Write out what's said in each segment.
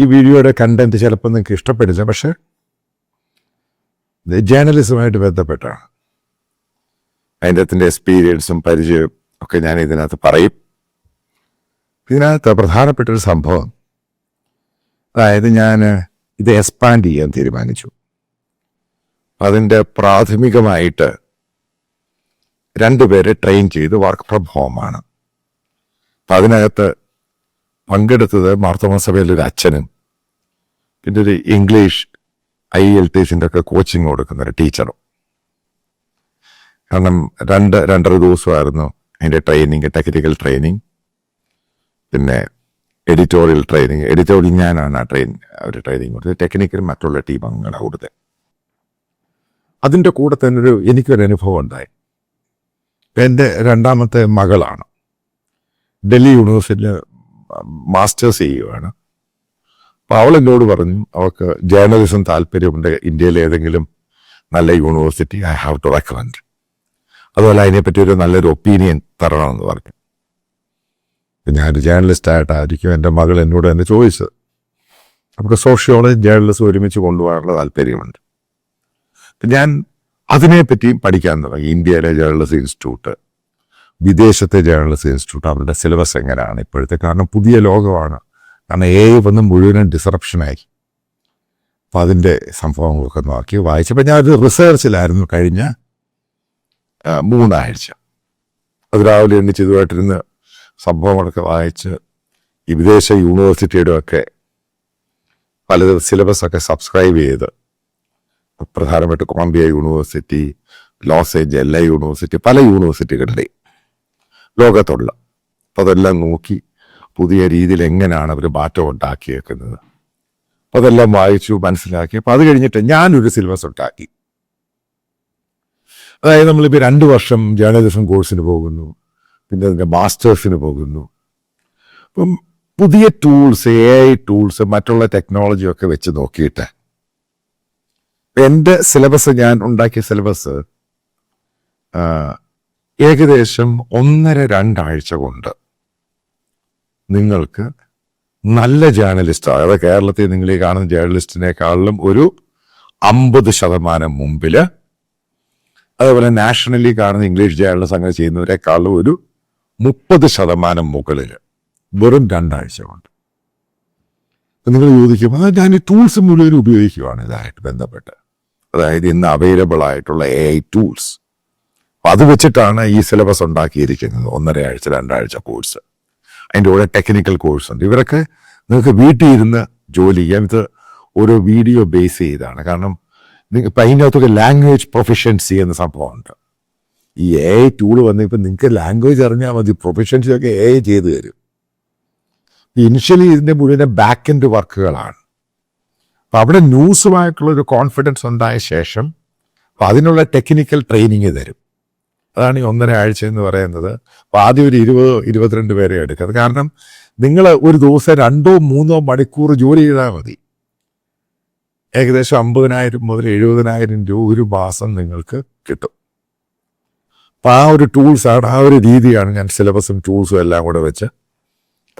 ഈ വീഡിയോയുടെ കണ്ടന്റ് ചിലപ്പോൾ നിങ്ങൾക്ക് ഇഷ്ടപ്പെടില്ല പക്ഷെ ജേർണലിസമായിട്ട് ബന്ധപ്പെട്ടാണ്. അതിന്റെ അകത്തിന്റെ എക്സ്പീരിയൻസും പരിചയവും ഒക്കെ ഞാൻ ഇതിനകത്ത് പറയും. ഇതിനകത്ത് പ്രധാനപ്പെട്ട ഒരു സംഭവം അതായത് ഞാൻ ഇത് എക്സ്പാൻഡ് ചെയ്യാൻ തീരുമാനിച്ചു. അതിന്റെ പ്രാഥമികമായിട്ട് രണ്ടുപേരെ ട്രെയിൻ ചെയ്ത് വർക്ക് ഫ്രം ഹോമാണ് അപ്പം അതിനകത്ത് പങ്കെടുത്തത് മാർത്തോമ സഭയിലെ ഒരു അച്ഛനും പിന്നെ ഒരു ഇംഗ്ലീഷ് ഐ എൽ ടി സിന്റെ ഒക്കെ കോച്ചിങ് കൊടുക്കുന്ന ഒരു ടീച്ചറും. കാരണം രണ്ട് രണ്ടര ദിവസമായിരുന്നു അതിന്റെ ട്രെയിനിങ് ടെക്നിക്കൽ ട്രെയിനിങ് പിന്നെ എഡിറ്റോറിയൽ ട്രെയിനിങ്. എഡിറ്റോറിയൽ ഞാനാണ് ആ ട്രെയിൻ അവർ ട്രെയിനിങ് കൊടുത്തത്. ടെക്നിക്കൽ മറ്റുള്ള ടീം അങ്ങനെ കൊടുത്തത്. അതിന്റെ കൂടെ തന്നെ ഒരു എനിക്കൊരു അനുഭവം ഉണ്ടായി. എന്റെ രണ്ടാമത്തെ മകളാണ്. ഡൽഹി യൂണിവേഴ്സിറ്റിയിൽ മാസ്റ്റേഴ്സ് ചെയ്യുകയാണ് അപ്പോൾ അവൾ എന്നോട് പറഞ്ഞു അവൾക്ക് ജേർണലിസം താല്പര്യമുണ്ട് ഇന്ത്യയിലെ ഏതെങ്കിലും നല്ല university I have to recommend അതുപോലെ അതിനെപ്പറ്റി ഒരു നല്ലൊരു ഒപ്പീനിയൻ തരണമെന്ന് പറഞ്ഞു. ഞാനൊരു ജേർണലിസ്റ്റ് ആയിട്ടായിരിക്കും എന്റെ മകൾ എന്നോട് തന്നെ ചോദിച്ചത്. നമുക്ക് സോഷ്യോളജി ജേർണലിസം ഒരുമിച്ച് കൊണ്ടുപോകാനുള്ള താല്പര്യമുണ്ട്. ഞാൻ അതിനെപ്പറ്റിയും പഠിക്കാൻ തുടങ്ങി. ഇന്ത്യയിലെ ജേർണലിസം ഇൻസ്റ്റിറ്റ്യൂട്ട് വിദേശത്തെ ജേർണലിസ്റ്റ് ഇൻസ്റ്റിറ്റ്യൂട്ട് അവരുടെ സിലബസ് എങ്ങനെയാണ് ഇപ്പോഴത്തെ? കാരണം പുതിയ ലോകമാണ്. കാരണം എ വന്ന് മുഴുവനും ഡിസറപ്ഷനായി അപ്പം അതിന്റെ സംഭവങ്ങളൊക്കെ നോക്കി വായിച്ചപ്പോൾ ഞാൻ ഒരു റിസർച്ചിലായിരുന്നു കഴിഞ്ഞ മൂന്നാഴ്ച. അത് രാവിലെ എണ്ണിച്ച് ഇതുമായിട്ടിരുന്ന് സംഭവങ്ങളൊക്കെ വായിച്ച് ഈ വിദേശ യൂണിവേഴ്സിറ്റിയുടെ ഒക്കെ പല സിലബസ് ഒക്കെ സബ്സ്ക്രൈബ് ചെയ്ത്. പ്രധാനമായിട്ട് Columbia university Los Angeles പല യൂണിവേഴ്സിറ്റികളുടെ ലോകത്തുള്ള. അപ്പോൾ അതെല്ലാം നോക്കി പുതിയ രീതിയിൽ എങ്ങനെയാണ് അവർ മാറ്റം ഉണ്ടാക്കിയേക്കുന്നത്. അപ്പോൾ അതെല്ലാം വായിച്ചു മനസ്സിലാക്കി. അപ്പോൾ അത് കഴിഞ്ഞിട്ട് ഞാനൊരു സിലബസ് ഉണ്ടാക്കി. അതായത് നമ്മളിപ്പോൾ രണ്ട് വർഷം ജേർണലിസം കോഴ്സിന് പോകുന്നു. പിന്നെ അതിന്റെ മാസ്റ്റേഴ്സിന് പോകുന്നു. അപ്പം പുതിയ ടൂൾസ് എ ഐ ടൂൾസ് മറ്റുള്ള ടെക്നോളജിയൊക്കെ വെച്ച് നോക്കിയിട്ട് എന്റെ സിലബസ് ഞാൻ ഉണ്ടാക്കിയ സിലബസ് ഏകദേശം ഒന്നര രണ്ടാഴ്ച കൊണ്ട് നിങ്ങൾക്ക് നല്ല ജേർണലിസ്റ്റ് അതായത് കേരളത്തിൽ നിങ്ങൾ ഈ കാണുന്ന ജേർണലിസ്റ്റിനേക്കാളിലും ഒരു അമ്പത് ശതമാനം മുമ്പിൽ അതേപോലെ നാഷണലി കാണുന്ന ഇംഗ്ലീഷ് ജേർണലിസ്റ്റ് അങ്ങനെ ചെയ്യുന്നവരെക്കാളും ഒരു മുപ്പത് ശതമാനം മുകളിൽ വെറും രണ്ടാഴ്ച കൊണ്ട്. നിങ്ങൾ ചോദിക്കും അതായത് ഞാൻ ഈ ടൂൾസ് മുഴുവൻ ഉപയോഗിക്കുവാണ്. ഇതായിട്ട് ബന്ധപ്പെട്ട്. അതായത് ഇന്ന് അവൈലബിൾ ആയിട്ടുള്ള എ ഐ ടൂൾസ് അത് വെച്ചിട്ടാണ് ഈ സിലബസ് ഉണ്ടാക്കിയിരിക്കുന്നത്. ഒന്നര ആഴ്ച രണ്ടാഴ്ച കോഴ്സ് അതിന്റെ കൂടെ ടെക്നിക്കൽ കോഴ്സ് ഉണ്ട്. ഇവരൊക്കെ നിങ്ങൾക്ക് വീട്ടിൽ ഇരുന്ന് ജോലി ചെയ്യാം ഇത് ഓരോ വീഡിയോ ബേസ് ചെയ്താണ്. കാരണം ഇപ്പം അതിനകത്തൊക്കെ ലാംഗ്വേജ് പ്രൊഫഷൻസി എന്ന സംഭവമുണ്ട്. ഈ എ ഐ വന്ന് ഇപ്പം നിങ്ങൾക്ക് ലാംഗ്വേജ് അറിഞ്ഞാൽ മതി. പ്രൊഫഷൻസി ഒക്കെ എ ഐ ചെയ്തു തരും. ഇനിഷ്യലി ഇതിന്റെ മുഴുവൻ ബാക്ക് എൻഡ് വർക്കുകളാണ് അപ്പം അവിടെ ന്യൂസുമായിട്ടുള്ള ഒരു കോൺഫിഡൻസ് ഉണ്ടായ ശേഷം അപ്പം അതിനുള്ള ടെക്നിക്കൽ ട്രെയിനിങ് തരും. അതാണ് ഈ ഒന്നര ആഴ്ച എന്ന് പറയുന്നത്. അപ്പൊ ആദ്യം ഒരു ഇരുപത് ഇരുപത്തിരണ്ട് പേരെ എടുക്കുന്നത് കാരണം നിങ്ങൾ ഒരു ദിവസം രണ്ടോ മൂന്നോ മണിക്കൂർ ജോലി ചെയ്താൽ മതി. ഏകദേശം അമ്പതിനായിരം മുതൽ എഴുപതിനായിരം രൂപ ഒരു മാസം നിങ്ങൾക്ക് കിട്ടും. അപ്പൊ ആ ഒരു ടൂൾസാണ് ആ ഒരു രീതിയാണ് ഞാൻ സിലബസും ടൂൾസും എല്ലാം കൂടെ വെച്ച്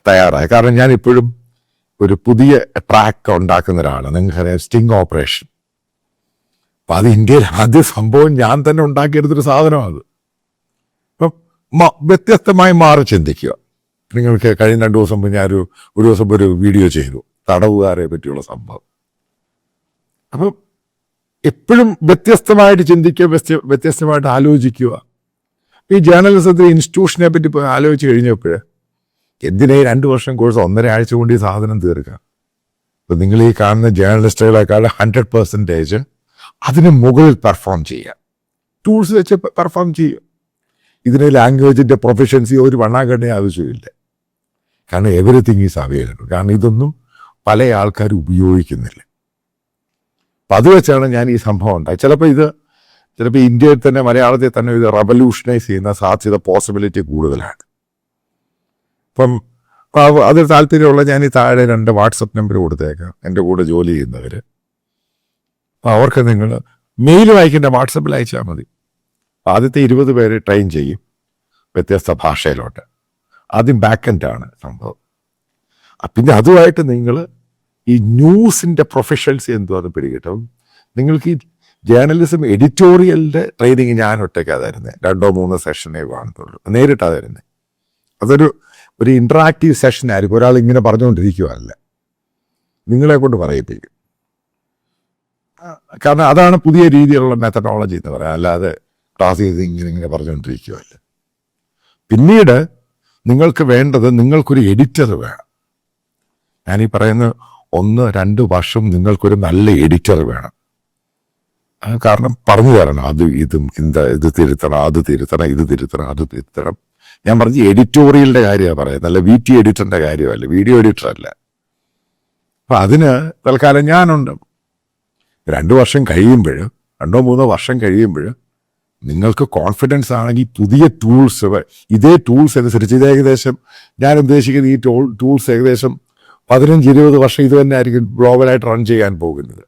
തയ്യാറായത്. കാരണം ഞാൻ ഇപ്പോഴും ഒരു പുതിയ ട്രാക്ക് ഉണ്ടാക്കുന്ന ഒരാളാണ്. നിങ്ങൾക്കറിയാം സ്റ്റിങ് ഓപ്പറേഷൻ. അപ്പൊ അത് ഇന്ത്യയിൽ ആദ്യ സംഭവം ഞാൻ തന്നെ ഉണ്ടാക്കിയെടുത്തൊരു സാധനമാണ് അത്. വ്യത്യസ്തമായി മാറി ചിന്തിക്കുക. നിങ്ങൾക്ക് കഴിഞ്ഞ രണ്ടു ദിവസം മുമ്പ് ഞാനൊരു ഒരു ദിവസം ഒരു വീഡിയോ ചെയ്തു. തടവുകാരെ പറ്റിയുള്ള സംഭവം. അപ്പം എപ്പോഴും വ്യത്യസ്തമായിട്ട് ചിന്തിക്കുക വ്യത്യ- വ്യത്യസ്തമായിട്ട് ആലോചിക്കുക. ഈ ജേർണലിസത്തിൽ ഇൻസ്റ്റിറ്റ്യൂഷനെ പറ്റി ആലോചിച്ച് കഴിഞ്ഞപ്പോൾ എന്തിനാ രണ്ട് വർഷം കോഴ്സ് ഒന്നര ആഴ്ച കൊണ്ട് ഈ സാധനം തീർക്കുക? അപ്പൊ നിങ്ങൾ ഈ കാണുന്ന ജേർണലിസ്റ്റുകളെക്കാൾ ഹൺഡ്രഡ് പെർസെന്റേജ് അതിന് മുകളിൽ പെർഫോം ചെയ്യുക. ടൂൾസ് വെച്ച് പെർഫോം ചെയ്യുക. ഇതിന് ലാംഗ്വേജിന്റെ പ്രൊഫഷൻസി ഒരു വണ്ണാങ്കണ്ണേ ആവശ്യമില്ല. കാരണം എവറിത്തിങ് ഈസ് അവൈലബിൾ കാരണം ഇതൊന്നും പല ആൾക്കാരും ഉപയോഗിക്കുന്നില്ല. അപ്പം അത് വെച്ചാണ് ഞാൻ ഈ സംഭവം ഉണ്ടായത്. ചിലപ്പോൾ ഇത് ചിലപ്പോൾ ഇന്ത്യയിൽ തന്നെ മലയാളത്തിൽ തന്നെ ഇത് റവല്യൂഷനൈസ് ചെയ്യുന്ന സാധ്യത പോസിബിലിറ്റി കൂടുതലാണ്. ഇപ്പം അതിൽ താല്പര്യമുള്ള ഞാൻ ഈ താഴെ രണ്ട് വാട്സപ്പ് നമ്പർ കൊടുത്തേക്കാം. എന്റെ കൂടെ ജോലി ചെയ്യുന്നവർ അപ്പം അവർക്ക് നിങ്ങൾ മെയിൽ വായിക്കേണ്ട വാട്സപ്പിൽ അയച്ചാൽ മതി. ആദ്യത്തെ ഇരുപത് പേരെ ട്രെയിൻ ചെയ്യും വ്യത്യസ്ത ഭാഷയിലോട്ട്. ആദ്യം ബാക്കൻഡാണ് സംഭവം. പിന്നെ അതുമായിട്ട് നിങ്ങൾ ഈ ന്യൂസിന്റെ പ്രൊഫഷൻസി എന്തോന്ന് പിടികിട്ടും. നിങ്ങൾക്ക് ഈ ജേർണലിസം എഡിറ്റോറിയലിന്റെ ട്രെയിനിങ് ഞാൻ ഒറ്റയ്ക്കാണ് തരുന്നത് രണ്ടോ മൂന്നോ സെഷനേ കാണത്തുള്ളൂ. നേരിട്ടാണ് തരുന്നത് അതൊരു ഒരു ഇൻട്രാക്റ്റീവ് സെഷൻ ആയിരിക്കും. ഒരാൾ ഇങ്ങനെ പറഞ്ഞുകൊണ്ടിരിക്കുവാനല്ല നിങ്ങളെ കൊണ്ട് പറയിപ്പിക്കും. കാരണം അതാണ് പുതിയ രീതിയിലുള്ള മെത്തഡോളജി എന്ന് പറയാം. അല്ലാതെ ക്ലാസ് ചെയ്ത് ഇങ്ങനെ ഇങ്ങനെ പറഞ്ഞുകൊണ്ടിരിക്കുകയല്ല പിന്നീട് നിങ്ങൾക്ക് വേണ്ടത് നിങ്ങൾക്കൊരു എഡിറ്റർ വേണം. ഞാനീ പറയുന്ന ഒന്ന് രണ്ട് വർഷം നിങ്ങൾക്കൊരു നല്ല എഡിറ്റർ വേണം. കാരണം പറഞ്ഞു തരണം. അത് ഇതും എന്താ ഇത് തിരുത്തണം അത് തിരുത്തണം ഇത് തിരുത്തണം അത് തിരുത്തണം. ഞാൻ പറഞ്ഞ എഡിറ്റോറിയലിന്റെ കാര്യമാണ് പറയുന്നത്. അല്ല വി ടി എഡിറ്ററിന്റെ കാര്യമല്ല. വീഡിയോ എഡിറ്റർ അല്ല. അപ്പൊ അതിന് തൽക്കാലം ഞാനുണ്ട്. രണ്ട് വർഷം കഴിയുമ്പോൾ രണ്ടോ മൂന്നോ വർഷം കഴിയുമ്പോൾ നിങ്ങൾക്ക് കോൺഫിഡൻസ് ആണെങ്കിൽ പുതിയ ടൂൾസ് ഇതേ ടൂൾസ് അനുസരിച്ച് ഇത് ഏകദേശം ഞാൻ ഉദ്ദേശിക്കുന്ന ഈ ടൂൾസ് ഏകദേശം പതിനഞ്ച് ഇരുപത് വർഷം ഇത് തന്നെ ആയിരിക്കും ഗ്ലോബലായിട്ട് റൺ ചെയ്യാൻ പോകുന്നത്.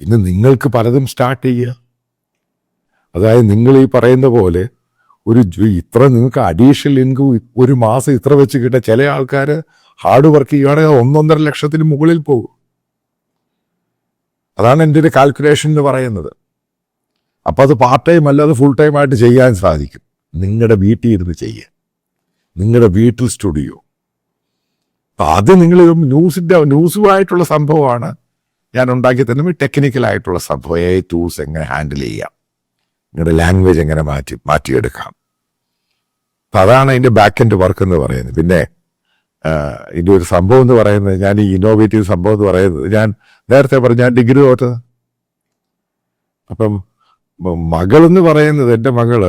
പിന്നെ നിങ്ങൾക്ക് പലതും സ്റ്റാർട്ട് ചെയ്യുക. അതായത് നിങ്ങൾ ഈ പറയുന്ന പോലെ ഒരു ഇത്ര നിങ്ങൾക്ക് അഡീഷണൽ ഇൻകം ഒരു മാസം ഇത്ര വെച്ച് കിട്ടുക ചില ആൾക്കാർ ഹാർഡ് വർക്ക് ചെയ്യുകയാണെങ്കിൽ ഒന്നൊന്നര ലക്ഷത്തിന് മുകളിൽ പോകും. അതാണ് എന്റെ ഒരു കാൽക്കുലേഷൻ എന്ന് പറയുന്നത്. അപ്പോൾ അത് പാർട്ട് ടൈം അല്ലാതെ ഫുൾ ടൈം ആയിട്ട് ചെയ്യാൻ സാധിക്കും. നിങ്ങളുടെ വീട്ടിൽ ഇരുന്ന് ചെയ്യുക നിങ്ങളുടെ വീട്ടിൽ സ്റ്റുഡിയോ അപ്പം അത് നിങ്ങൾ ന്യൂസിന്റെ ന്യൂസുമായിട്ടുള്ള സംഭവമാണ് ഞാൻ ഉണ്ടാക്കി തരുന്നത്. ടെക്നിക്കലായിട്ടുള്ള സംഭവം. ഏ ടൂൾസ് എങ്ങനെ ഹാൻഡിൽ ചെയ്യാം. നിങ്ങളുടെ ലാംഗ്വേജ് എങ്ങനെ മാറ്റി മാറ്റിയെടുക്കാം. അപ്പം അതാണ് അതിന്റെ ബാക്ക് എൻഡ് വർക്ക് എന്ന് പറയുന്നത്. പിന്നെ ഇതിന്റെ ഒരു സംഭവം എന്ന് പറയുന്നത് ഞാൻ ഈ ഇന്നോവേറ്റീവ് സംഭവം എന്ന് പറയുന്നത് ഞാൻ നേരത്തെ പറഞ്ഞു ഞാൻ ഡിഗ്രി തോറ്റത് അപ്പം മകളെന്ന് പറയുന്നത് എന്റെ മകൾ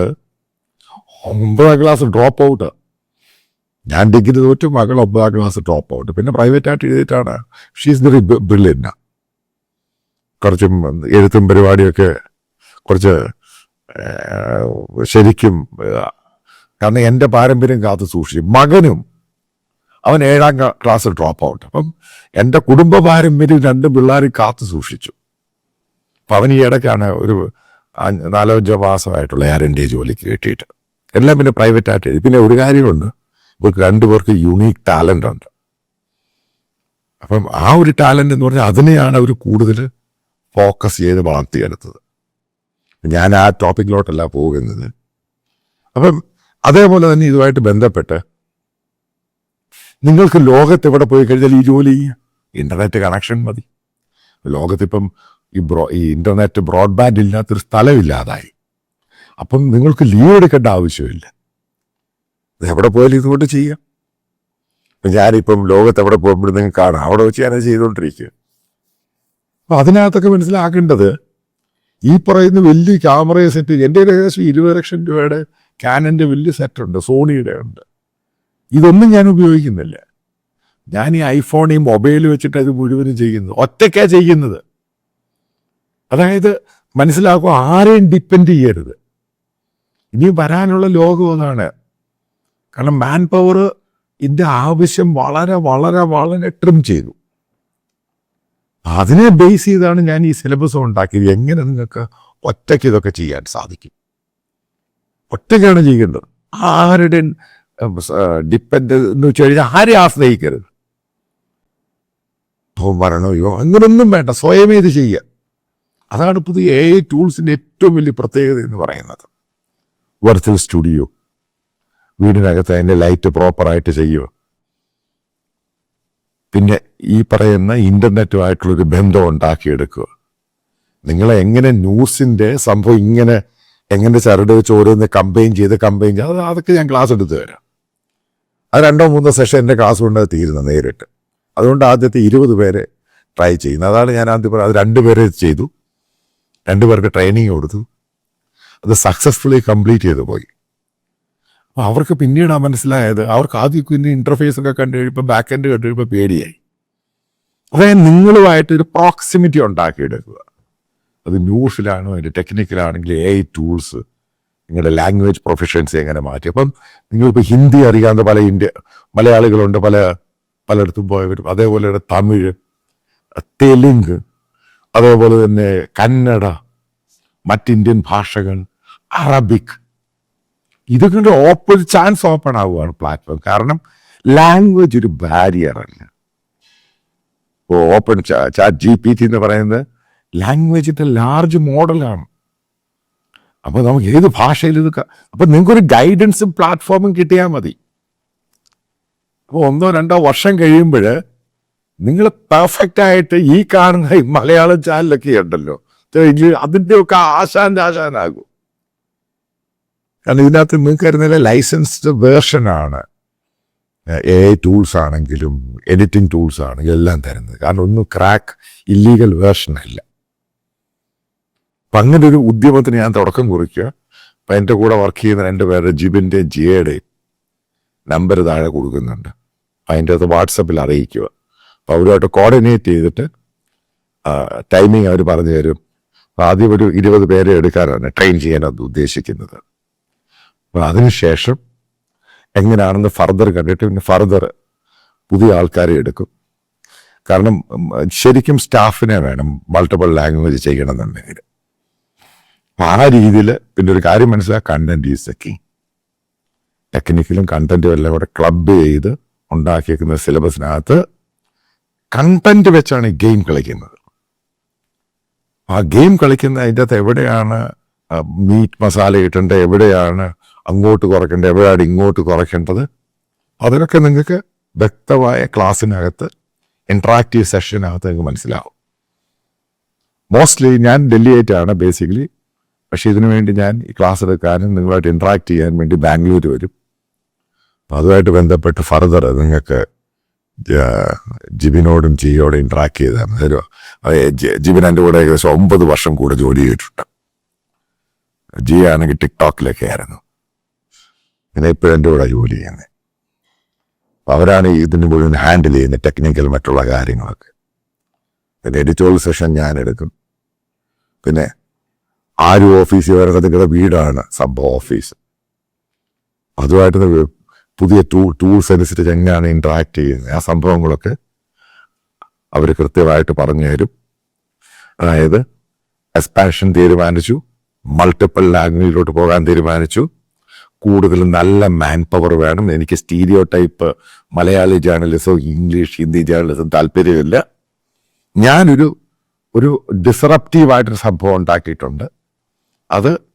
ഒമ്പതാം ക്ലാസ് ഡ്രോപ്പ് ഔട്ട്. ഞാൻ ഡിഗ്രി തോറ്റു മകൾ ഒമ്പതാം ക്ലാസ് ഡ്രോപ്പ് ഔട്ട്. പിന്നെ പ്രൈവറ്റ് ആയിട്ട് എഴുതിയിട്ടാണ് ഷീസ് വെരി ബ്രില്യന്റ് കുറച്ചും എഴുത്തും പരിപാടിയൊക്കെ കുറച്ച് ശരിക്കും കാരണം എന്റെ പാരമ്പര്യം കാത്തു സൂക്ഷിച്ചു. മകനും അവൻ ഏഴാം ക്ലാസ് ഡ്രോപ്പ് ഔട്ട്. അപ്പം എന്റെ കുടുംബ പാരമ്പര്യം രണ്ട് പിള്ളേരും കാത്തു സൂക്ഷിച്ചു. അപ്പം അവൻ ഈ ഇടയ്ക്കാണ് ഒരു അഞ്ച് നാലോ അഞ്ചോ മാസമായിട്ടുള്ള എയർ ഇന്ത്യ ജോലിക്ക് കിട്ടിയിട്ട്. എല്ലാം പിന്നെ പ്രൈവറ്റ് ആയിട്ട് പിന്നെ ഒരു കാര്യമുണ്ട്. ഇവർക്ക് രണ്ടുപേർക്ക് യുണീക്ക് ടാലന്റ് ഉണ്ട്. അപ്പം ആ ഒരു ടാലന്റ് എന്ന് പറഞ്ഞാൽ അതിനെയാണ് അവർ കൂടുതൽ ഫോക്കസ് ചെയ്ത് വളർത്തിയെടുത്തത്. ഞാൻ ആ ടോപ്പിക്കിലോട്ടല്ല പോകുന്നത്. അപ്പം അതേപോലെ തന്നെ ഇതുമായിട്ട് ബന്ധപ്പെട്ട് നിങ്ങൾക്ക് ലോകത്ത് എവിടെ പോയി കഴിഞ്ഞാൽ ഈ ജോലി ഇന്റർനെറ്റ് കണക്ഷൻ മതി. ലോകത്തിപ്പം ഈ ബ്രോ ഈ ഇന്റർനെറ്റ് ബ്രോഡ്ബാൻഡ് ഇല്ലാത്തൊരു സ്ഥലമില്ലാതായി. അപ്പം നിങ്ങൾക്ക് ലീവ് എടുക്കേണ്ട ആവശ്യമില്ല. എവിടെ പോയാലും ഇതുകൊണ്ട് ചെയ്യാം. ഞാനിപ്പം ലോകത്ത് എവിടെ പോകുമ്പോഴും നിങ്ങൾക്ക് കാണാം. അവിടെ വെച്ച് ഞാനത് ചെയ്തുകൊണ്ടിരിക്കുക. അപ്പം അതിനകത്തൊക്കെ മനസ്സിലാക്കേണ്ടത് ഈ പറയുന്ന വലിയ ക്യാമറയെ സെറ്റ് എന്റെ ഏകദേശം ഇരുപത് ലക്ഷം രൂപയുടെ ക്യാനന്റെ വലിയ സെറ്റുണ്ട് സോണിയുടെ ഉണ്ട്. ഇതൊന്നും ഞാൻ ഉപയോഗിക്കുന്നില്ല. ഞാൻ ഈ ഐഫോൺ ഈ മൊബൈൽ വെച്ചിട്ട് അത് മുഴുവനും ചെയ്യുന്നത്. ഒറ്റയ്ക്കാണ് ചെയ്യുന്നത്. അതായത് മനസ്സിലാക്കുക ആരെയും ഡിപ്പെൻഡ് ചെയ്യരുത്. ഇനി വരാനുള്ള ലോകം അതാണ്. കാരണം മാൻ പവർ ഇതിന്റെ ആവശ്യം വളരെ വളരെ വളരെ ട്രിം ചെയ്തു. അതിനെ ബേസ് ചെയ്താണ് ഞാൻ ഈ സിലബസ് ഉണ്ടാക്കിയത്. എങ്ങനെ നിങ്ങൾക്ക് ഒറ്റയ്ക്ക് ഇതൊക്കെ ചെയ്യാൻ സാധിക്കും? ഒറ്റയ്ക്കാണ് ചെയ്യേണ്ടത് ആരുടെ ഡിപ്പെൻഡ് എന്ന് വെച്ച് കഴിഞ്ഞാൽ ആരെ ആശ്രയിക്കരുത്? ഓ മരണോ അങ്ങനൊന്നും വേണ്ട. സ്വയമേ ഇത് ചെയ്യുക. അതാണ് പുതിയ എ ഐ ടൂൾസിന്റെ ഏറ്റവും വലിയ പ്രത്യേകത എന്ന് പറയുന്നത്. വെർച്വൽ സ്റ്റുഡിയോ വീടിനകത്ത് അതിന്റെ ലൈറ്റ് പ്രോപ്പറായിട്ട് ചെയ്യുക. പിന്നെ ഈ പറയുന്ന ഇന്റർനെറ്റുമായിട്ടുള്ളൊരു ബന്ധം ഉണ്ടാക്കിയെടുക്കുക. നിങ്ങളെ എങ്ങനെ ന്യൂസിന്റെ സംഭവം ഇങ്ങനെ എങ്ങനെ ചരട് വെച്ച് ഓരോന്ന് കമ്പയിൻ ചെയ്ത് കമ്പയിൻ ചെയ്ത് അതൊക്കെ ഞാൻ ക്ലാസ് എടുത്തു തരാം. അത് രണ്ടോ മൂന്നോ സെഷൻ എന്റെ ക്ലാസ് കൊണ്ട് തീരുന്നത് നേരിട്ട്. അതുകൊണ്ട് ആദ്യത്തെ ഇരുപത് പേരെ ട്രൈ ചെയ്യുന്നത്. അതാണ് ഞാൻ ആദ്യം പറഞ്ഞത്. അത് രണ്ടുപേരെ ചെയ്തു. രണ്ടുപേർക്ക് ട്രെയിനിങ് കൊടുത്തു. അത് സക്സസ്ഫുള്ളി കംപ്ലീറ്റ് ചെയ്തു പോയി. അപ്പോൾ അവർക്ക് പിന്നീട് ആ മനസ്സിലായത് അവർക്ക് ആദ്യം പിന്നെ ഇന്റർഫേസ് ഒക്കെ കണ്ടു കഴിയുമ്പോൾ ബാക്ക് എൻഡ് കണ്ടു കഴിയുമ്പോൾ പേടിയായി. അതായത് നിങ്ങളുമായിട്ട് ഒരു പ്രോക്സിമിറ്റി ഉണ്ടാക്കിയെടുക്കുക. അത് ന്യൂഷിലാണോ അതിന്റെ ടെക്നിക്കലാണെങ്കിൽ എ ടൂൾസ് നിങ്ങളുടെ ലാംഗ്വേജ് പ്രൊഫഷൻസി എങ്ങനെ മാറ്റി. അപ്പം നിങ്ങളിപ്പോൾ ഹിന്ദി അറിയാവുന്ന പല ഇന്ത്യ മലയാളികളുണ്ട് പല പലയിടത്തും പോയവരും. അതേപോലെ തമിഴ് തെലുങ്ക് അതേപോലെ തന്നെ കന്നഡ മറ്റ് ഇന്ത്യൻ ഭാഷകൾ അറബിക്. ഇതൊക്കെ ഓപ്പൺ ചാൻസ് ഓപ്പൺ ആവുകയാണ് പ്ലാറ്റ്ഫോം കാരണം ലാംഗ്വേജ് ഒരു ബാരിയർ അല്ല. Open chat G P T എന്ന് പറയുന്നത് ലാംഗ്വേജിന്റെ ലാർജ് മോഡലാണ് അപ്പോൾ നമുക്ക് ഏത് ഭാഷയിൽ ഇത് അപ്പൊ നിങ്ങൾക്കൊരു ഗൈഡൻസും പ്ലാറ്റ്ഫോമും കിട്ടിയാൽ മതി. അപ്പോൾ ഒന്നോ രണ്ടോ വർഷം കഴിയുമ്പോൾ നിങ്ങൾ പെർഫെക്റ്റ് ആയിട്ട് ഈ കാണുന്ന ഈ മലയാളം ചാനലൊക്കെ ഉണ്ടല്ലോ. അതിന്റെ ഒക്കെ ആശാന്റെ ആശാനാകും കാരണം ഇതിനകത്ത് നിങ്ങൾക്ക് വരുന്ന ലൈസൻസ്ഡ് വേർഷനാണ് എ ടൂൾസ് ആണെങ്കിലും എഡിറ്റിംഗ് ടൂൾസ് ആണെങ്കിലും എല്ലാം തരുന്നത്. കാരണം ഒന്നും ക്രാക്ക് ഇല്ലീഗൽ വേർഷൻ അല്ല. അപ്പം അങ്ങനെ ഒരു ഉദ്യമത്തിന് ഞാൻ തുടക്കം കുറിക്കുക. അപ്പം എന്റെ കൂടെ വർക്ക് ചെയ്യുന്ന രണ്ട് പേരുടെ ജിബിന്റെയും ജിയയുടെയും നമ്പർ താഴെ കൊടുക്കുന്നുണ്ട്. അതിന്റെ അകത്ത് വാട്സപ്പിൽ അറിയിക്കുക. അവരുമായിട്ട് കോർഡിനേറ്റ് ചെയ്തിട്ട് ടൈമിങ് അവർ പറഞ്ഞു തരും. ആദ്യം ഒരു ഇരുപത് പേരെ എടുക്കാനാണ് ട്രെയിൻ ചെയ്യാനാണ് ഉദ്ദേശിക്കുന്നത്. അപ്പോൾ അതിനുശേഷം എങ്ങനെയാണെന്ന് ഫർദർ കണ്ടിട്ട് പിന്നെ ഫർദർ പുതിയ ആൾക്കാരെ എടുക്കും. കാരണം ശരിക്കും സ്റ്റാഫിനെ വേണം മൾട്ടിപ്പിൾ ലാംഗ്വേജ് ചെയ്യണമെന്നുണ്ടെങ്കിൽ. അപ്പൊ ആ രീതിയിൽ പിന്നെ ഒരു കാര്യം മനസ്സിലാക്കുക കണ്ടന്റ് ഈസ് എ കീ ടെക്നിക്കലും കണ്ടന്റും എല്ലാം കൂടെ ക്ലബ് ചെയ്ത് ഉണ്ടാക്കിയേക്കുന്ന സിലബസിനകത്ത് കണ്ടന്റ് വെച്ചാണ് ഈ ഗെയിം കളിക്കുന്നത്. ആ ഗെയിം കളിക്കുന്ന അതിന്റെ അകത്ത് എവിടെയാണ് മീറ്റ് മസാല ഇട്ടേണ്ടത് എവിടെയാണ് അങ്ങോട്ട് കുറയ്ക്കേണ്ടത് എവിടെയാണ് ഇങ്ങോട്ട് കുറയ്ക്കേണ്ടത്? അതിനൊക്കെ നിങ്ങൾക്ക് വ്യക്തമായ ക്ലാസ്സിനകത്ത് ഇൻട്രാക്റ്റീവ് സെഷനകത്ത് നിങ്ങൾക്ക് മനസ്സിലാവും. മോസ്റ്റ്ലി ഞാൻ ഡൽഹി ആയിട്ടാണ് ബേസിക്കലി പക്ഷെ ഇതിനു വേണ്ടി ഞാൻ ഈ ക്ലാസ് എടുക്കാനും നിങ്ങളുമായിട്ട് ഇൻട്രാക്ട് ചെയ്യാൻ വേണ്ടി ബാംഗ്ലൂർ വരും. അതുമായിട്ട് ബന്ധപ്പെട്ട് ഫർദർ നിങ്ങൾക്ക് ജിബിനോടും ജിയോടും ഇൻട്രാക്ട് ചെയ്ത. ഒരു, ജിബിൻ എന്റെ കൂടെ ഏകദേശം ഒമ്പത് വർഷം കൂടെ ജോലി ചെയ്തിട്ടുണ്ട്. ജി ആണെങ്കിൽ ടിക്ടോക്കിലൊക്കെ ആയിരുന്നു. പിന്നെ ഇപ്പോഴും എന്റെ കൂടെ ജോലി ചെയ്യുന്നത് അപ്പം അവരാണ് ഇതിന് മുഴുവൻ ഹാൻഡിൽ ചെയ്യുന്നത് ടെക്നിക്കൽ മറ്റുള്ള കാര്യങ്ങളൊക്കെ. പിന്നെ എഡിറ്റോറിയൽ സെഷൻ ഞാൻ എടുക്കും. പിന്നെ ആരും ഓഫീസിൽ വരുന്നത് വീടാണ് സബ് ഓഫീസ് അതുമായിട്ട് പുതിയ ടൂ ടൂൾസ് അനുസരിച്ച് എങ്ങനെയാണ് ഇൻട്രാക്ട് ചെയ്യുന്നത്? ആ സംഭവങ്ങളൊക്കെ അവർ കൃത്യമായിട്ട് പറഞ്ഞു തരും. അതായത് എക്സ്പാൻഷൻ തീരുമാനിച്ചു മൾട്ടിപ്പിൾ ലാംഗ്വേജിലോട്ട് പോകാൻ തീരുമാനിച്ചു. കൂടുതൽ നല്ല മാൻ പവർ വേണം. എനിക്ക് സ്റ്റീരിയോ ടൈപ്പ് മലയാളി ജേർണലിസോ ഇംഗ്ലീഷ് ഹിന്ദി ജേർണലിസം താല്പര്യമില്ല. ഞാനൊരു ഒരു ഡിസറപ്റ്റീവായിട്ടൊരു സംഭവം ഉണ്ടാക്കിയിട്ടുണ്ട്. അത്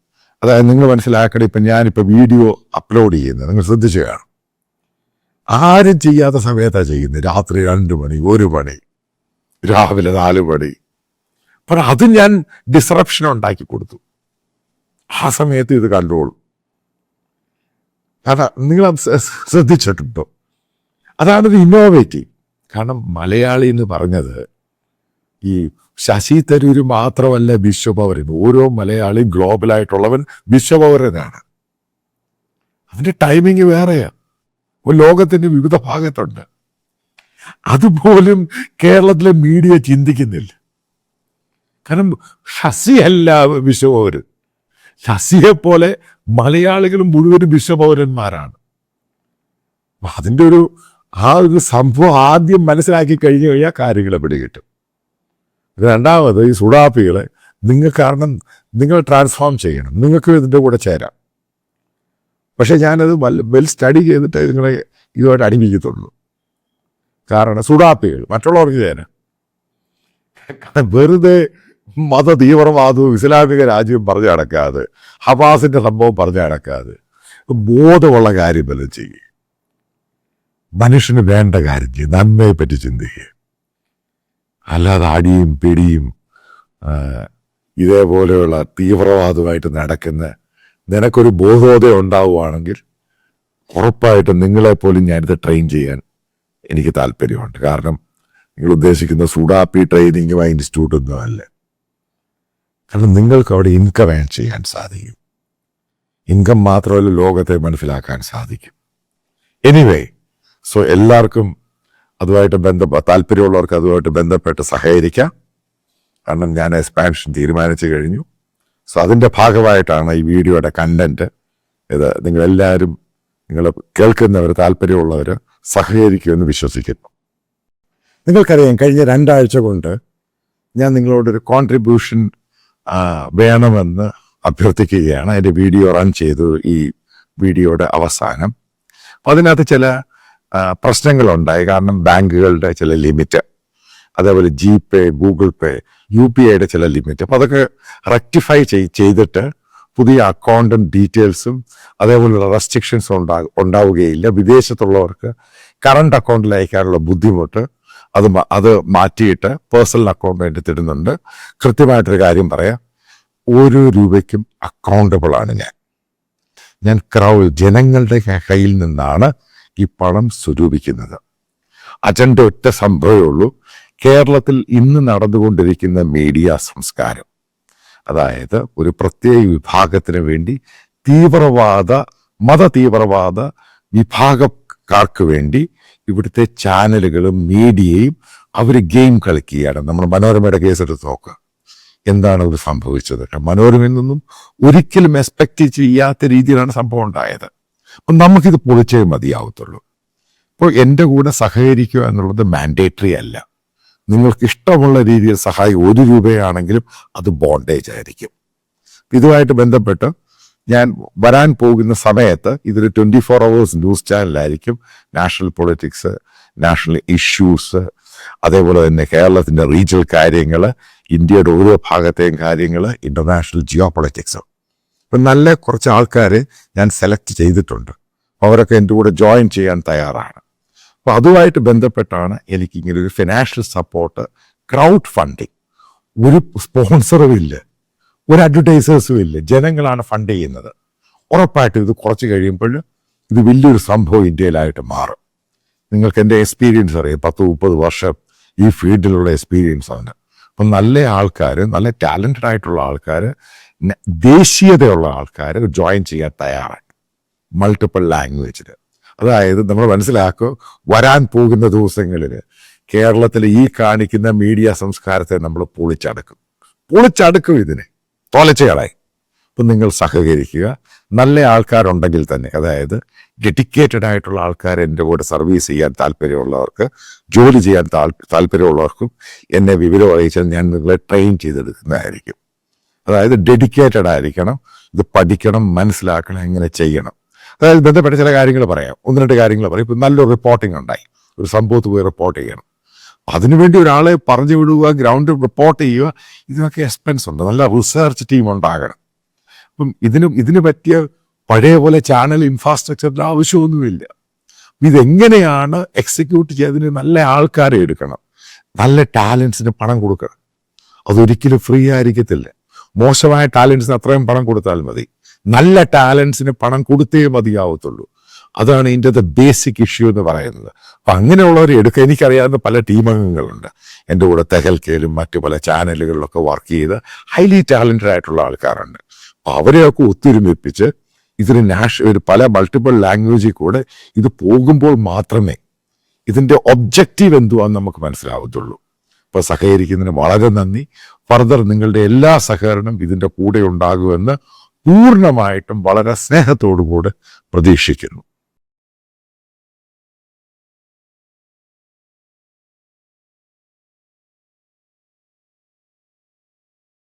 അതായത് നിങ്ങൾ മനസ്സിലാക്കണം ഇപ്പം ഞാനിപ്പോൾ വീഡിയോ അപ്ലോഡ് ചെയ്യുന്നത് നിങ്ങൾ ശ്രദ്ധിച്ചു കാണും ആരും ചെയ്യാത്ത സമയത്താണ് ചെയ്യുന്നത്. രാത്രി രണ്ട് മണി ഒരു മണി രാവിലെ നാല് മണി. അപ്പം അത് ഞാൻ ഡിസ്റപ്ഷൻ ഉണ്ടാക്കി കൊടുത്തു. ആ സമയത്ത് ഇത് കണ്ടോളൂ. അതാ നിങ്ങൾ ശ്രദ്ധിച്ചിട്ടുണ്ടോ? അതാണ് ഒരു ഇന്നോവേറ്റീവ് കാരണം മലയാളി എന്ന് പറഞ്ഞത് ഈ ശശി തരൂര് മാത്രമല്ല വിശ്വപൗരൻ ഓരോ മലയാളി ഗ്ലോബലായിട്ടുള്ളവൻ വിശ്വപൗരനാണ് അതിന്റെ ടൈമിങ് വേറെയാ. ഒരു ലോകത്തിന്റെ വിവിധ ഭാഗത്തുണ്ട്. അതുപോലും കേരളത്തിലെ മീഡിയ ചിന്തിക്കുന്നില്ല. കാരണം ശശിയല്ല വിശ്വപൗരൻ ശശിയെ പോലെ മലയാളികളും മുഴുവനും വിശ്വപൗരന്മാരാണ് അതിന്റെ ഒരു ആ ഒരു സംഭവം ആദ്യം മനസ്സിലാക്കി കഴിഞ്ഞു കഴിഞ്ഞാൽ കാര്യങ്ങൾ പിടികിട്ടും രണ്ടാമത് ഈ സുഡാപ്പികളെ നിങ്ങൾ കാരണം നിങ്ങൾ ട്രാൻസ്ഫോം ചെയ്യണം. നിങ്ങൾക്ക് ഇതിന്റെ കൂടെ ചേരാം. പക്ഷെ ഞാനത് വെൽ സ്റ്റഡി ചെയ്തിട്ട് നിങ്ങളെ ഇതുമായിട്ട് അടിപ്പിക്കത്തുള്ളൂ കാരണം സുഡാപ്പികൾ മറ്റുള്ളവർക്ക് ചേരാം. വെറുതെ മത തീവ്രവാദവും ഇസ്ലാമിക രാജ്യവും പറഞ്ഞു നടക്കാതെ ഹബാസിന്റെ സംഭവം പറഞ്ഞു നടക്കാതെ ബോധമുള്ള കാര്യം വല്ലതും ചെയ്യുക മനുഷ്യന് വേണ്ട കാര്യം ചെയ്യും. നന്മയെ പറ്റി ചിന്തിക്കുക അല്ലാതെ അടിയും പിടിയും ആ, ഇതേപോലെയുള്ള തീവ്രവാദമായിട്ട് നടക്കുന്ന നിനക്കൊരു ബോധോദയം ഉണ്ടാവുകയാണെങ്കിൽ ഉറപ്പായിട്ടും നിങ്ങളെപ്പോലും ഞാനിത് ട്രെയിൻ ചെയ്യാൻ എനിക്ക് താല്പര്യമുണ്ട്. കാരണം നിങ്ങൾ ഉദ്ദേശിക്കുന്ന സുഡാപ്പി ട്രെയിനിങ്ങും ഇൻസ്റ്റിറ്റ്യൂട്ടൊന്നും അല്ല. കാരണം നിങ്ങൾക്ക് അവിടെ ഇൻകം ഏൺ ചെയ്യാൻ സാധിക്കും. ഇൻകം മാത്രമല്ല ലോകത്തെ മനസ്സിലാക്കാൻ സാധിക്കും. എനിവേ സോ എല്ലാവർക്കും അതുമായിട്ട് ബന്ധം താല്പര്യമുള്ളവർക്ക് അതുമായിട്ട് ബന്ധപ്പെട്ട് സഹകരിക്കാം. കാരണം ഞാൻ എക്സ്പാൻഷൻ തീരുമാനിച്ചു കഴിഞ്ഞു. സോ അതിന്റെ ഭാഗമായിട്ടാണ് ഈ വീഡിയോയുടെ കണ്ടന്റ് ഇത് നിങ്ങളെല്ലാവരും നിങ്ങൾ കേൾക്കുന്നവർ താല്പര്യമുള്ളവർ സഹകരിക്കുമെന്ന് വിശ്വസിക്കുന്നു. നിങ്ങൾക്കറിയാം കഴിഞ്ഞ രണ്ടാഴ്ച കൊണ്ട് ഞാൻ നിങ്ങളോടൊരു കോൺട്രിബ്യൂഷൻ വേണമെന്ന് അഭ്യർത്ഥിക്കുകയാണ്. അതിന്റെ വീഡിയോ റൺ ചെയ്തു ഈ വീഡിയോയുടെ അവസാനം. അപ്പോൾ അതിനകത്ത് ചില പ്രശ്നങ്ങളുണ്ടായി. കാരണം ബാങ്കുകളുടെ ചില ലിമിറ്റ് അതേപോലെ G pay Google pay U P ഐയുടെ ചില ലിമിറ്റ്. അപ്പോൾ അതൊക്കെ റെക്ടിഫൈ ചെയ്തിട്ട് പുതിയ അക്കൗണ്ടും ഡീറ്റെയിൽസും അതേപോലുള്ള റെസ്ട്രിക്ഷൻസും ഉണ്ടാ ഉണ്ടാവുകയില്ല. വിദേശത്തുള്ളവർക്ക് കറണ്ട് അക്കൗണ്ടിൽ അയക്കാനുള്ള ബുദ്ധിമുട്ട് അത് അത് മാറ്റിയിട്ട് പേഴ്സണൽ അക്കൗണ്ട് വേണ്ടി തരുന്നുണ്ട് കൃത്യമായിട്ടൊരു കാര്യം പറയാം. ഓരോ രൂപയ്ക്കും അക്കൗണ്ടബിളാണ് ഞാൻ. ഞാൻ ക്രൗ ജനങ്ങളുടെ കയ്യിൽ നിന്നാണ് ഈ പണം സ്വരൂപിക്കുന്നത്. അജണ്ട ഒറ്റ സംഭവമേ ഉള്ളൂ. കേരളത്തിൽ ഇന്ന് നടന്നുകൊണ്ടിരിക്കുന്ന മീഡിയ സംസ്കാരം. അതായത് ഒരു പ്രത്യേക വിഭാഗത്തിന് വേണ്ടി തീവ്രവാദ മത തീവ്രവാദ വിഭാഗക്കാർക്ക് വേണ്ടി ഇവിടുത്തെ ചാനലുകളും മീഡിയയും അവർ ഗെയിം കളിക്കുകയാണ്. നമ്മൾ മനോരമയുടെ കേസ് എടുത്ത് നോക്കുക എന്താണ് ഇത് സംഭവിച്ചത്? മനോരമയിൽ നിന്നും ഒരിക്കലും എക്സ്പെക്ട് ചെയ്യാത്ത രീതിയിലാണ് സംഭവം ഉണ്ടായത്. അപ്പം നമുക്കിത് പൊളിച്ചേ മതിയാവത്തുള്ളൂ. ഇപ്പോൾ എന്റെ കൂടെ സഹകരിക്കുക എന്നുള്ളത് മാൻഡേറ്ററി അല്ല. നിങ്ങൾക്ക് ഇഷ്ടമുള്ള രീതിയിൽ സഹായം ഒരു രൂപയാണെങ്കിലും അത് ബോണ്ടേജ് ആയിരിക്കും. ഇതുമായിട്ട് ബന്ധപ്പെട്ട് ഞാൻ വരാൻ പോകുന്ന സമയത്ത് ഇതൊരു ട്വന്റി ഫോർ അവേഴ്സ് ന്യൂസ് ചാനലായിരിക്കും നാഷണൽ പൊളിറ്റിക്സ് നാഷണൽ ഇഷ്യൂസ് അതേപോലെ തന്നെ കേരളത്തിന്റെ റീജിയൽ കാര്യങ്ങൾ ഇന്ത്യയുടെ ഓരോ ഭാഗത്തെയും കാര്യങ്ങൾ ഇന്റർനാഷണൽ ജിയോ പൊളിറ്റിക്സ് ഇപ്പം നല്ല കുറച്ച് ആൾക്കാർ ഞാൻ സെലക്ട് ചെയ്തിട്ടുണ്ട്. അവരൊക്കെ എന്റെ കൂടെ ജോയിൻ ചെയ്യാൻ തയ്യാറാണ്. അപ്പോൾ അതുമായിട്ട് ബന്ധപ്പെട്ടാണ് എനിക്ക് ഇങ്ങനെ ഒരു ഫിനാൻഷ്യൽ സപ്പോർട്ട് ക്രൗഡ് ഫണ്ടിങ് ഒരു സ്പോൺസറും ഇല്ല. ഒരു അഡ്വർടൈസേഴ്സും ഇല്ല. ജനങ്ങളാണ് ഫണ്ട് ചെയ്യുന്നത്. ഉറപ്പായിട്ടും ഇത് കുറച്ച് കഴിയുമ്പോൾ ഇത് വലിയൊരു സംഭവം ഇന്ത്യയിലായിട്ട് മാറും. നിങ്ങൾക്ക് എന്റെ എക്സ്പീരിയൻസ് അറിയാം. പത്ത് മുപ്പത് വർഷം ഈ ഫീൽഡിലുള്ള എക്സ്പീരിയൻസ് ആണ് അപ്പം നല്ല ആൾക്കാർ നല്ല ടാലന്റഡ് ആയിട്ടുള്ള ആൾക്കാർ ദേശീയതയുള്ള ആൾക്കാർ ജോയിൻ ചെയ്യാൻ തയ്യാറാണ് മൾട്ടിപ്പിൾ ലാംഗ്വേജിൽ അതായത് നമ്മൾ മനസ്സിലാക്കുക വരാൻ പോകുന്ന ദിവസങ്ങളിൽ കേരളത്തിൽ ഈ കാണിക്കുന്ന മീഡിയ സംസ്കാരത്തെ നമ്മൾ പൊളിച്ചടക്കും. പൊളിച്ചടക്കും ഇതിനെ. തോലച്ചയാളായി. അപ്പം നിങ്ങൾ സഹകരിക്കുക. നല്ല ആൾക്കാരുണ്ടെങ്കിൽ തന്നെ അതായത് ഡെഡിക്കേറ്റഡ് ആയിട്ടുള്ള ആൾക്കാർ എന്റെ കൂടെ സർവീസ് ചെയ്യാൻ താല്പര്യമുള്ളവർക്ക് ജോലി ചെയ്യാൻ താല്പര്യമുള്ളവർക്കും എന്നെ വിവരം അറിയിച്ചാൽ ഞാൻ നിങ്ങളെ ട്രെയിൻ ചെയ്തെടുക്കുന്നതായിരിക്കും. അതായത് ഡെഡിക്കേറ്റഡ് ആയിരിക്കണം. ഇത് പഠിക്കണം മനസ്സിലാക്കണം എങ്ങനെ ചെയ്യണം. അതായത് ബന്ധപ്പെട്ട ചില കാര്യങ്ങൾ പറയാം. ഒന്ന് രണ്ട് കാര്യങ്ങൾ പറയാം. ഇപ്പം നല്ലൊരു റിപ്പോർട്ടിംഗ് ഉണ്ടായി. ഒരു സംഭവത്ത് പോയി റിപ്പോർട്ട് ചെയ്യണം. അതിനുവേണ്ടി ഒരാളെ പറഞ്ഞു വിടുക ഗ്രൗണ്ട് റിപ്പോർട്ട് ചെയ്യുക ഇതിനൊക്കെ എക്സ്പെൻസ് ഉണ്ട്. നല്ല റിസർച്ച് ടീം ഉണ്ടാകണം. അപ്പം ഇതിന് ഇതിന് പറ്റിയ പഴയ പോലെ ചാനൽ ഇൻഫ്രാസ്ട്രക്ചറിന്റെ ആവശ്യമൊന്നുമില്ല. ഇതെങ്ങനെയാണ് എക്സിക്യൂട്ട് ചെയ്തതിന് നല്ല ആൾക്കാരെ എടുക്കണം. നല്ല ടാലൻസിന് പണം കൊടുക്കണം. അതൊരിക്കലും ഫ്രീ ആയിരിക്കത്തില്ല. മോശമായ ടാലൻസിന് അത്രയും പണം കൊടുത്താൽ മതി. നല്ല ടാലൻസിന് പണം കൊടുത്തേ മതിയാവത്തുള്ളൂ. അതാണ് ഇതിന്റെ ബേസിക് ഇഷ്യൂ എന്ന് പറയുന്നത്. അപ്പം അങ്ങനെയുള്ളവരെ എടുക്കുക എനിക്കറിയാവുന്ന പല ടീമംഗങ്ങളുണ്ട് എന്റെ കൂടെ തെഹൽക്കയിലും മറ്റു പല ചാനലുകളിലൊക്കെ വർക്ക് ചെയ്ത് ഹൈലി ടാലന്റഡ് ആയിട്ടുള്ള ആൾക്കാരുണ്ട്. അപ്പോൾ അവരെയൊക്കെ ഒത്തൊരുമിപ്പിച്ച് ഇതിന് നാഷ ഒരു പല മൾട്ടിപ്പിൾ ലാംഗ്വേജിൽ കൂടെ ഇത് പോകുമ്പോൾ മാത്രമേ ഇതിന്റെ ഒബ്ജക്റ്റീവ് എന്തുവാന്ന് നമുക്ക് മനസ്സിലാവത്തുള്ളൂ. അപ്പൊ സഹകരിക്കുന്നതിന് വളരെ നന്ദി. ഫർദർ നിങ്ങളുടെ എല്ലാ സഹകരണം ഇതിന്റെ കൂടെ ഉണ്ടാകുമെന്ന് പൂർണമായിട്ടും വളരെ സ്നേഹത്തോടു കൂടെ പ്രതീക്ഷിക്കുന്നു.